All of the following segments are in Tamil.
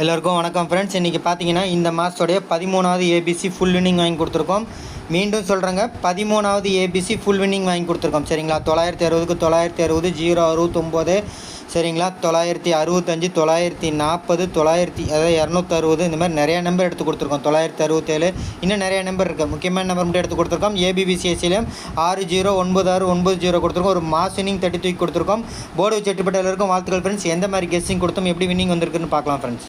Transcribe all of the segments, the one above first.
எல்லோருக்கும் வணக்கம் ஃப்ரெண்ட்ஸ் இன்றைக்கி பார்த்தீங்கன்னா இந்த மாதத்துடைய பதிமூணாவது ஏபிசி ஃபுல் வின்னிங் வாங்கி கொடுத்துருக்கோம். மீண்டும் சொல்கிறேங்க பதிமூணாவது ஏபிசி ஃபுல் வின்னிங் வாங்கி கொடுத்துருக்கோம். சரிங்களா? தொள்ளாயிரத்தி அறுபதுக்கு தொள்ளாயிரத்தி அறுபது ஜீரோ அறுபத்தொம்போது சரிங்களா? தொள்ளாயிரத்தி அறுபத்தஞ்சு தொள்ளாயிரத்தி நாற்பது தொள்ளாயிரத்தி அதாவது இரநூத்தறுபது இந்த மாதிரி நிறைய நம்பர் எடுத்து கொடுத்துருக்கோம். தொள்ளாயிரத்தி அறுபத்தேழு இன்னும் நிறைய நம்பர் இருக்குது முக்கியமான நம்பர் மட்டும் எடுத்து கொடுத்துருக்கோம். ஏபிபிசிஎஸ்சிலையும் ஆறு ஜீரோ ஒன்பது ஆறு ஒன்பது ஜீரோ கொடுத்துருக்கோம். ஒரு மாஸ் வின்னிங் தட்டி தூக்கி கொடுத்துருக்கோம். போர்டு வச்சு எட்டுப்பட்ட எல்லாருக்கும் வாழ்த்துக்கள் ஃப்ரெண்ட்ஸ் எந்த மாதிரி கெஸ்ஸிங் கொடுத்தோம் எப்படி வின்னிங் வந்திருக்குன்னு பார்க்கலாம் friends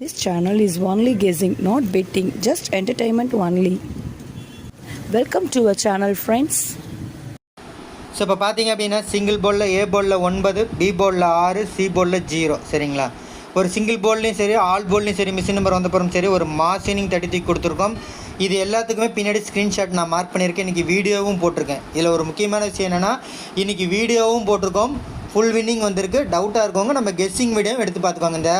This channel is only guessing, not betting, just entertainment only. Welcome to a channel friends so இப்போ பார்த்தீங்க அப்படின்னா சிங்கிள் போர்டில் ஏ போலில் ஒன்பது பி போலில் ஆறு சி போலில் ஜீரோ சரிங்களா? ஒரு சிங்கிள் போல்லையும் சரி ஆல் போல்லையும் சரி மிஷின் நம்பர் வந்தப்புறம் சரி ஒரு மாசினிங் தட்டி தூக்கி கொடுத்துருக்கோம். இது எல்லாத்துக்குமே பின்னாடி ஸ்க்ரீன்ஷாட் நான் மார்க் பண்ணியிருக்கேன். இன்றைக்கி வீடியோவும் போட்டிருக்கேன். இதில் ஒரு முக்கியமான விஷயம் என்னென்னா இன்றைக்கி வீடியோவும் போட்டிருக்கோம். ஃபுல் வின்னிங் வந்திருக்கு. டவுட்டாக இருக்கவங்க நம்ம கெஸ்ஸிங் வீடியோவும் எடுத்து பார்த்துக்கோங்க. இந்த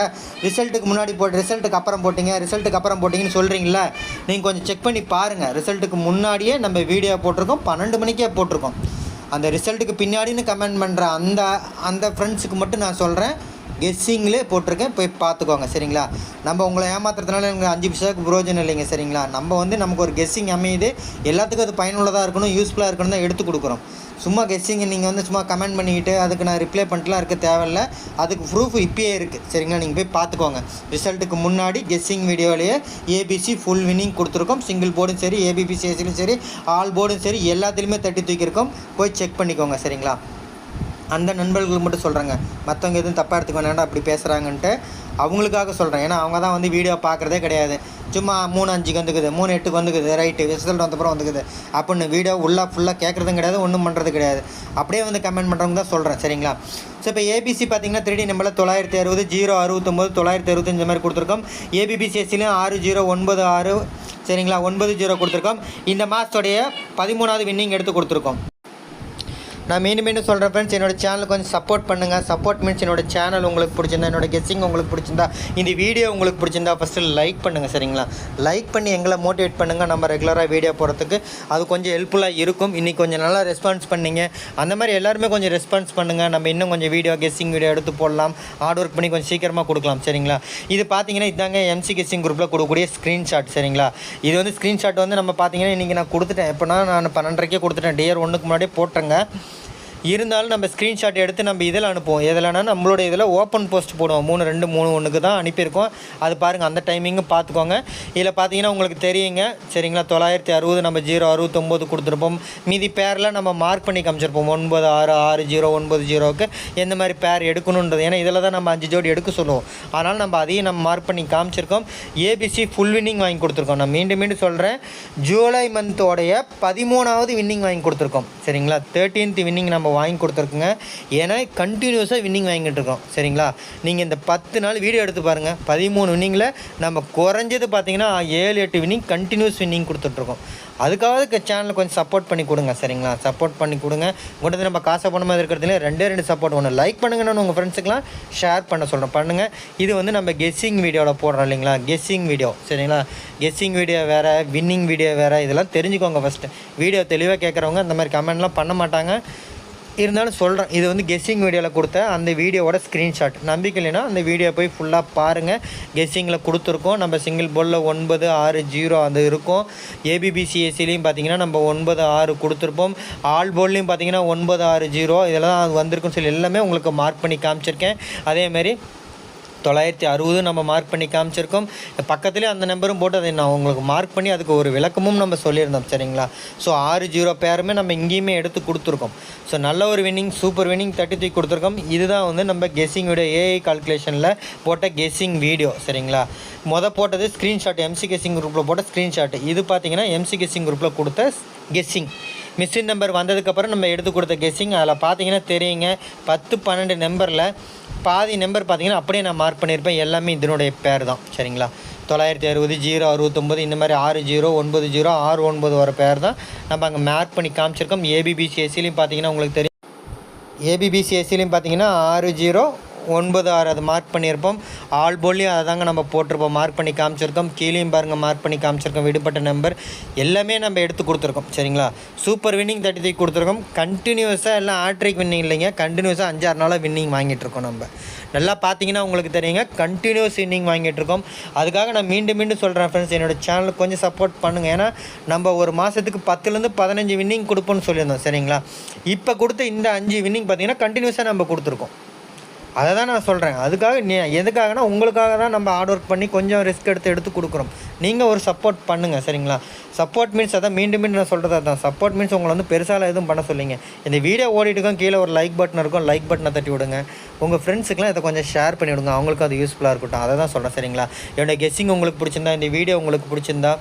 ரிசல்ட்டுக்கு முன்னாடி போட்டு ரிசல்ட்டுக்கு அப்புறம் போட்டிங்க ரிசல்ட்டுக்கு அப்புறம் போட்டிங்கன்னு சொல்கிறீங்களா நீங்கள் கொஞ்சம் செக் பண்ணி பாருங்கள் ரிசல்ட்டுக்கு முன்னாடியே நம்ம வீடியோ போட்டிருக்கோம் பன்னெண்டு மணிக்கே போட்டிருக்கோம். அந்த ரிசல்ட்டுக்கு பின்னாடின்னு கமெண்ட் பண்ணுற அந்த அந்த ஃப்ரெண்ட்ஸுக்கு மட்டும் நான் சொல்கிறேன் கெஸ்ஸிங்லேயே போட்டிருக்கேன். போய் பார்த்துக்கோங்க. சரிங்களா? நம்ம உங்களை ஏமாத்துறதுனால எனக்கு அஞ்சு பைசாவுக்கு புரோஜனம் இல்லைங்க. சரிங்களா? நம்ம வந்து நமக்கு ஒரு கெஸ்ஸிங் அமையுது. எல்லாத்துக்கும் அது பயனுள்ளதாக இருக்கணும் யூஸ்ஃபுல்லாக இருக்கணும் தான் எடுத்து கொடுக்குறோம். சும்மா கெஸ்ஸிங் நீங்கள் வந்து சும்மா கமெண்ட் பண்ணிக்கிட்டு அதுக்கு நான் ரிப்ளை பண்ணிட்டுலாம் இருக்க தேவையில்ல. அதுக்கு ப்ரூஃப் இப்பயே இருக்குது சரிங்களா? நீங்கள் போய் பார்த்துக்கோங்க. ரிசல்ட்டுக்கு முன்னாடி கெஸ்ஸிங் வீடியோலேயே ஏபிசி ஃபுல் வின்னிங் கொடுத்துருக்கோம். சிங்கிள் போர்டும் சரி ஏபிபி சரி ஆல் போர்டும் சரி எல்லாத்துலேயுமே தட்டி தூக்கியிருக்கோம். போய் செக் பண்ணிக்கோங்க. சரிங்களா? அந்த நண்பர்களுக்கு மட்டும் சொல்கிறேங்க மற்றவங்க எதுவும் தப்பாக எடுத்துக்க வேண்டாம் அப்படி பேசுகிறாங்கன்ட்டு அவங்களுக்காக சொல்கிறேன் ஏன்னா அவங்க தான் வந்து வீடியோ பார்க்குறதே கிடையாது. சும்மா மூணு அஞ்சுக்கு வந்துக்குது மூணு எட்டுக்கு வந்துக்குது ரைட்டு ரிசல்ட் வந்தப்புறம் வந்துக்குது. அப்படின்னு வீடியோ உள்ளாக ஃபுல்லாக கேட்குறதும் கிடையாது ஒன்றும் பண்ணுறது கிடையாது. அப்படியே வந்து கமெண்ட் பண்ணுறவங்க தான் சொல்கிறேன் சரிங்களா? ஸோ இப்போ ஏபிசி பார்த்தீங்கன்னா த்ரீ டி நம்பரில் தொள்ளாயிரத்தி அறுபது ஜீரோ அறுபத்தொம்போது தொள்ளாயிரத்தி அறுபத்தஞ்சு மாதிரி கொடுத்துருக்கோம். ஏபிபிசிஎஸ்சிலையும் ஆறு ஜீரோ ஒன்பது ஆறு சரிங்களா? ஒன்பது ஜீரோ கொடுத்துருக்கோம். இந்த மாதத்துடைய பதிமூணாவது வின்னிங் எடுத்து கொடுத்துருக்கோம். நான் மீண்டும் மீண்டும் சொல்கிறேன் ஃப்ரெண்ட்ஸ் என்னோட சேனலுக்கு கொஞ்சம் சப்போர்ட் பண்ணுங்கள் சப்போர்ட் மீன்ஸ் என்னோட சேனல் உங்களுக்கு பிடிச்சிருந்தா என்னோட கெஸ்ஸிங் உங்களுக்கு பிடிச்சிருந்தா இந்த வீடியோ உங்களுக்கு பிடிச்சிருந்தா ஃபஸ்ட்டு லைக் பண்ணுங்கள் சரிங்களா? லைக் பண்ணி எங்களை மோட்டிவேட் பண்ணுங்கள் நம்ம ரெகுலராக வீடியோ போகிறதுக்கு அது கொஞ்சம் ஹெல்ப்ஃபுல்லாக இருக்கும். இன்றைக்கி கொஞ்சம் நல்லா ரெஸ்பான்ஸ் பண்ணிங்க. அந்த மாதிரி எல்லாருமே கொஞ்சம் ரெஸ்பான்ஸ் பண்ணுங்கள் நம்ம இன்னும் கொஞ்சம் வீடியோ கெஸ்ஸிங் வீடியோ எடுத்து போடலாம். ஹார்ட் ஒர்க் பண்ணி கொஞ்சம் சீக்கிரமாக கொடுக்கலாம் சரிங்களா? இது பார்த்தீங்கன்னா இதாங்க எம்சி கெஸ்ஸிங் குரூப்பில் கொடுக்கக்கூடிய ஸ்க்ரீன்ஷாட் சரிங்களா? இது வந்து ஸ்க்ரீன்ஷாட் வந்து நம்ம பார்த்தீங்கன்னா இன்றைக்கி நான் கொடுத்துட்டேன். எப்போனா நான் பன்னெண்டரைக்கே கொடுத்துட்டேன். டியர் ஒன்றுக்கு முன்னாடியே போட்டுருங்க. இருந்தாலும் நம்ம ஸ்க்ரீன்ஷாட் எடுத்து நம்ம இதில் அனுப்புவோம். எதுலனா நம்மளோட இதில் ஓப்பன் போஸ்ட் போடுவோம். மூணு ரெண்டு மூணு ஒன்றுக்கு தான் அனுப்பியிருக்கோம். அது பாருங்கள் அந்த டைமிங்கும் பார்த்துக்கோங்க. இதில் பார்த்தீங்கன்னா உங்களுக்கு தெரியுங்க. சரிங்களா? தொள்ளாயிரத்தி அறுபது நம்ம ஜீரோ அறுபத்தொம்போது கொடுத்துருப்போம். மீதி பேரில் நம்ம மார்க் பண்ணி காமிச்சிருப்போம். ஒன்பது ஆறு ஆறு ஜீரோ ஒன்பது ஜீரோவுக்கு எந்த மாதிரி பேர் எடுக்கணுன்றது. ஏன்னா இதில் தான் நம்ம அஞ்சு ஜோடி எடுக்க சொல்லுவோம். அதனால் நம்ம அதையும் நம்ம மார்க் பண்ணி காமிச்சிருக்கோம். ஏபிசி ஃபுல் வின்னிங் வாங்கி கொடுத்துருக்கோம். நான் மீண்டும் மீண்டும் சொல்கிறேன் ஜூலை மந்தோடைய பதிமூணாவது வின்னிங் வாங்கி கொடுத்துருக்கோம். சரிங்களா? தேர்ட்டீன்த் வின்னிங் நம்ம வாங்கி கொடுத்துருக்குங்க. ஏன்னா கண்டினியூஸாக வின்னிங் வாங்கிட்டு இருக்கோம். சரிங்களா? நீங்கள் இந்த பத்து நாள் வீடியோ எடுத்து பாருங்கள் பதிமூணு வின்னிங்கில் நம்ம குறைஞ்சது பார்த்தீங்கன்னா ஏழு எட்டு வின்னிங் கண்டினியூஸ் வின்னிங் கொடுத்துட்ருக்கோம் அதுக்காவது சேனலில் கொஞ்சம் சப்போர்ட் பண்ணி கொடுங்க சரிங்களா? சப்போர்ட் பண்ணி கொடுங்க. உங்கள்கிட்ட நம்ம காசை பண்ண மாதிரி இருக்கிறதுல ரெண்டே ரெண்டு சப்போர்ட் ஒன்று லைக் பண்ணுங்கன்னு உங்கள் ஃப்ரெண்ட்ஸுக்கெலாம் ஷேர் பண்ண சொல்கிறேன் பண்ணுங்கள் இது வந்து நம்ம கெஸ்ஸிங் வீடியோவில் போடுறோம் இல்லைங்களா? கெஸ்ஸிங் வீடியோ சரிங்களா? கெஸ்ஸிங் வீடியோ வேறு வின்னிங் வீடியோ வேறு இதெல்லாம் தெரிஞ்சுக்கோங்க ஃபஸ்ட்டு வீடியோ தெளிவாக கேட்குறவங்க அந்த மாதிரி கமெண்ட்லாம் பண்ண மாட்டாங்க. இருந்தாலும் சொல்கிறேன் இது வந்து கெஸ்ஸிங் வீடியோவில் கொடுத்த அந்த வீடியோவோட ஸ்க்ரீன்ஷாட் நம்பிக்கை இல்லைன்னா அந்த வீடியோ போய் ஃபுல்லாக பாருங்கள் கெஸ்ஸிங்கில் கொடுத்துருக்கோம். நம்ம சிங்கிள் போலில் ஒன்பது ஆறு ஜீரோ அது இருக்கும். ஏபிபிசிஎஸ்சிலையும் பார்த்தீங்கன்னா நம்ம ஒன்பது ஆறு கொடுத்துருப்போம். ஆல் போல்லையும் பார்த்தீங்கன்னா ஒன்பது ஆறு ஜீரோ இதெல்லாம் அது வந்திருக்குன்னு சொல்லி எல்லாமே உங்களுக்கு மார்க் பண்ணி காமிச்சிருக்கேன். அதேமாரி தொள்ளாயிரத்தி அறுபது நம்ம மார்க் பண்ணி காமிச்சிருக்கோம். பக்கத்துலேயே அந்த நம்பரும் போட்டு அதை நான் உங்களுக்கு மார்க் பண்ணி அதுக்கு ஒரு விளக்கமும் நம்ம சொல்லியிருந்தோம் சரிங்களா? ஸோ ஆறு ஜீரோ பேருமே நம்ம இங்கேயுமே எடுத்து கொடுத்துருக்கோம். ஸோ நல்ல ஒரு வின்னிங் சூப்பர் வின்னிங் தட்டி தூக்கி கொடுத்துருக்கோம். இதுதான் வந்து நம்ம கெஸ்ஸிங் வீடியோ ஏஐ கால்குலேஷனில் போட்ட கெஸ்ஸிங் வீடியோ சரிங்களா? மொதல் போட்டது ஸ்க்ரீன்ஷாட் எம்சி கெஸ்ஸிங் குரூப்பில் போட்ட ஸ்க்ரீன்ஷாட் இது பார்த்தீங்கன்னா எம்சி கெஸ்ஸிங் குரூப்பில் கொடுத்த கெஸ்ஸிங் மிஷின் நம்பர் வந்ததுக்கப்புறம் நம்ம எடுத்து கொடுத்த கெஸ்ஸிங் அதில் பார்த்தீங்கன்னா தெரியுங்க. பத்து பன்னெண்டு நம்பரில் பாதி நம்பர் பார்த்தீங்கன்னா அப்படியே நான் மார்க் பண்ணியிருப்பேன். எல்லாமே இதனுடைய பேர் தான். சரிங்களா? தொள்ளாயிரத்தி அறுபது ஜீரோ அறுபத்தொம்பது இந்த மாதிரி ஆறு ஜீரோ ஒன்பது ஜீரோ ஆறு ஒன்பது வர பேர் தான். நம்ம அங்கே மேக் பண்ணி காமிச்சிருக்கோம். ஏபிபிசிஎஸ்சிலையும் பார்த்தீங்கன்னா உங்களுக்கு தெரியும். ஏபிபிசிஎஸ்சிலையும் பார்த்தீங்கன்னா ஆறு ஜீரோ ஒன்பது ஆறு அது மார்க் பண்ணியிருப்போம். ஆல் போல்லையும் அதை தாங்க நம்ம போட்டிருப்போம். மார்க் பண்ணி காமிச்சிருக்கோம். கீழேயும் பாருங்கள் மார்க் பண்ணி காமிச்சிருக்கோம். விடுபட்ட நம்பர் எல்லாமே நம்ம எடுத்து கொடுத்துருக்கோம். சரிங்களா? சூப்பர் வின்னிங் தேர்ட்டி த்ரீ கொடுத்துருக்கோம். கண்டினியூஸாக எல்லாம் ஆட்ரிக் வின்னிங் இல்லைங்க. கண்டினியூஸாக அஞ்சாறு நாளாக வின்னிங் வாங்கிட்டு இருக்கோம் நம்ம. நல்லா பார்த்தீங்கன்னா உங்களுக்கு தெரியுங்க. கண்டினியூஸ் வின்னிங் வாங்கிட்டு இருக்கோம் அதுக்காக நான் மீண்டும் மீண்டும் சொல்கிறேன் ஃப்ரெண்ட்ஸ் என்னோட சேனலுக்கு கொஞ்சம் சப்போர்ட் பண்ணுங்கள் ஏன்னா நம்ம ஒரு மாதத்துக்கு பத்துலேருந்து பதினஞ்சு வின்னிங் கொடுப்போம்னு சொல்லியிருந்தோம். சரிங்களா? இப்போ கொடுத்த இந்த அஞ்சு வின்னிங் பார்த்தீங்கன்னா கண்டினியூஸாக நம்ம கொடுத்துருக்கோம். அதை தான் நான் சொல்கிறேன் அதுக்காக நீ எதுக்காகனா உங்களுக்காக தான் நம்ம ஹார்ட் ஒர்க் பண்ணி கொஞ்சம் ரிஸ்க் எடுத்து எடுத்து கொடுக்குறோம் நீங்கள் ஒரு சப்போர்ட் பண்ணுங்கள் சரிங்களா? சப்போர்ட் மீன்ஸ் அதான் மீண்டும் மீண்டும் நான் சொல்கிறது அதான். சப்போர்ட் மீன்ஸ் உங்களை வந்து பெருசால எதுவும் பண்ண சொல்லிங்க. இந்த வீடியோ ஓடிட்டுக்கும் கீழே ஒரு லைக் பட்டன் இருக்கும். லைக் பட்டனை தட்டி விடுங்க. உங்கள் ஃப்ரெண்ட்ஸுக்கெலாம் இதை கொஞ்சம் ஷேர் பண்ணி விடுங்க அவங்களுக்கும் அது யூஸ்ஃபுல்லாக இருக்கட்டும். அதை தான் சொல்கிறேன் சரிங்களா? என்னோட கெஸ்ஸிங் உங்களுக்கு பிடிச்சிருந்தா இந்த வீடியோ உங்களுக்கு பிடிச்சிருந்தா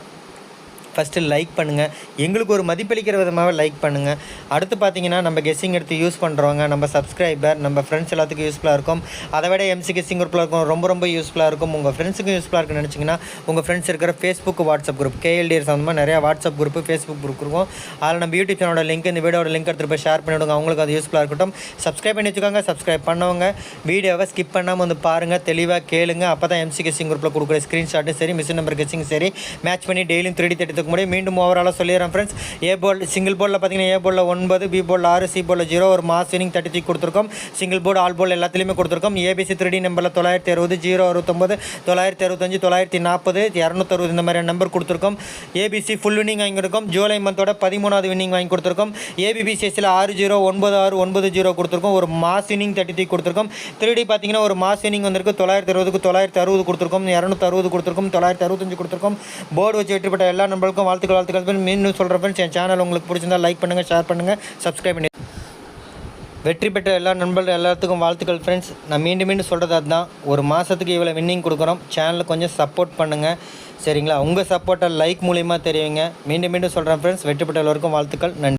ஃபஸ்ட்டு லைக் பண்ணுங்கள் எங்களுக்கு ஒரு மதிப்பளிக்கிற விதமாக லைக் பண்ணுங்கள் அடுத்து பார்த்தீங்கன்னா நம்ம கெஸ்ஸிங் எடுத்து யூஸ் பண்ணுறவங்க நம்ம சப்ஸ்கிரைபர் நம்ம ஃப்ரெண்ட்ஸ் எல்லாத்துக்கும் யூஸ்ஃபுல்லாக இருக்கும். அதை விட எம்சி கெஸ்ஸிங் குரூப்பில் இருக்கும் ரொம்ப ரொம்ப யூஸ்ஃபுல்லாக இருக்கும். உங்கள் ஃப்ரெண்ட்ஸுக்கும் யூஸ்ஃபுல்லாக இருக்குன்னு நினச்சிங்கன்னா உங்கள் ஃப்ரெண்ட்ஸ் இருக்கிற ஃபேஸ்புக் வாட்ஸ்அப் குரூப் கேஎல்டிஆர் சம்மந்தமாக நிறையா வாட்ஸ்அப் குரூப் ஃபேஸ்புக் குரூப் இருக்கும். அதில் நம்ம யூடியூப் சேனலோட லிங்க் இந்த வீடியோட லிங்க் எடுத்து போய் ஷேர் பண்ணிவிடுங்க அவங்களுக்கு அது யூஸ்ஃபுல்லாக இருக்கட்டும். சப்ஸ்கிரைப் பண்ணி வச்சுக்கோங்க. சப்ஸ்கிரைப் பண்ணவங்க வீடியோவை ஸ்கிப் பண்ணாமல் வந்து பாருங்கள் தெளிவாக கேளுங்க. அப்போ தான் எம்சி கெஸ்ஸிங் குரூப்பில் கொடுக்குற ஸ்க்ரீன்ஷாட்டும் சரி மிஷின் நம்பர் கெஸ்ஸிங் சரி மேட்ச் பண்ணி டெய்லியும் த்ரீ தேர்ட்டி முடியும் மீண்டும் ஓவராலாக சொல்லிடுறேன் ஃப்ரெண்ட்ஸ் ஏ போல் சிங்கிள் போர்டில் பார்த்தீங்கன்னா ஏ போலில் ஒன்பது பி போலில் ஆறு சி போலில் ஜீரோ ஒரு மாஸ் வினிங் தேர்ட்டி த்ரீ கொடுத்துருக்கோம். சிங்கிள் போர்டு ஆல் போல் எல்லாத்துலேயுமே கொடுத்துருக்கோம். ஏபிசி த்ரீ நம்பரில் தொள்ளாயிரத்தி அறுபது ஜீரோ அறுபத்தொம்பது தொள்ளாயிரத்தி அறுபத்தஞ்சு தொள்ளாயிரத்தி நாற்பது இரநூத்தறுபது இந்த மாதிரி நம்பர் கொடுத்துருக்கோம். ஏபிசி ஃபுல் வின்னிங் வாங்கி கொடுக்கும் ஜூலை மந்தோட பதிமூணாவது வின்னிங் வாங்கி கொடுத்துருக்கோம். ஏபிபிசிஎஸ்சியில் ஆறு ஜீரோ ஒன்பது ஆறு ஒன்பது ஜீரோ கொடுத்துருக்கோம். ஒரு மாஸ் இன்னிங் தேர்ட்டி த்ரீ கொடுத்துருக்கோம். த்ரீ பார்த்தீங்கன்னா ஒரு மாஸ் இன்னிங் வந்திருக்கு. தொள்ளாயிரத்தி அறுபதுக்கு தொள்ளாயிரத்தி அறுபது கொடுத்துருக்கோம். இரநூத்தி அறுபது கொடுத்துருக்கோம். தொள்ளாயிரத்தி அறுபத்தஞ்சு கொடுத்துருக்கோம். போர்டு வச்சு வெற்றிப்பட்ட எல்லா எல்லாருக்கும் வாழ்த்துக்கள் வாழ்த்துக்கள். மீண்டும் சொல்கிற ஃப்ரெண்ட்ஸ் என் சேனல் உங்களுக்கு பிடிச்சிருந்தா லைக் பண்ணுங்கள் ஷேர் பண்ணுங்கள் சப்ஸ்கிரைப் பண்ணி வெற்றி பெற்ற எல்லா நண்பர்கள் எல்லாத்துக்கும் வாழ்த்துக்கள் ஃப்ரெண்ட்ஸ் நான் மீண்டும் மீண்டும் சொல்கிறது அதுதான். ஒரு மாதத்துக்கு இவ்வளோ வின்னிங் கொடுக்குறோம். சேனலுக்கு கொஞ்சம் சப்போர்ட் பண்ணுங்கள் சரிங்களா? உங்கள் சப்போர்ட்டை லைக் மூலிமா தெரியுங்க மீண்டும் மீண்டும் சொல்கிறேன் ஃப்ரெண்ட்ஸ் வெற்றி பெற்ற எல்லோருக்கும் வாழ்த்துக்கள். நன்றி.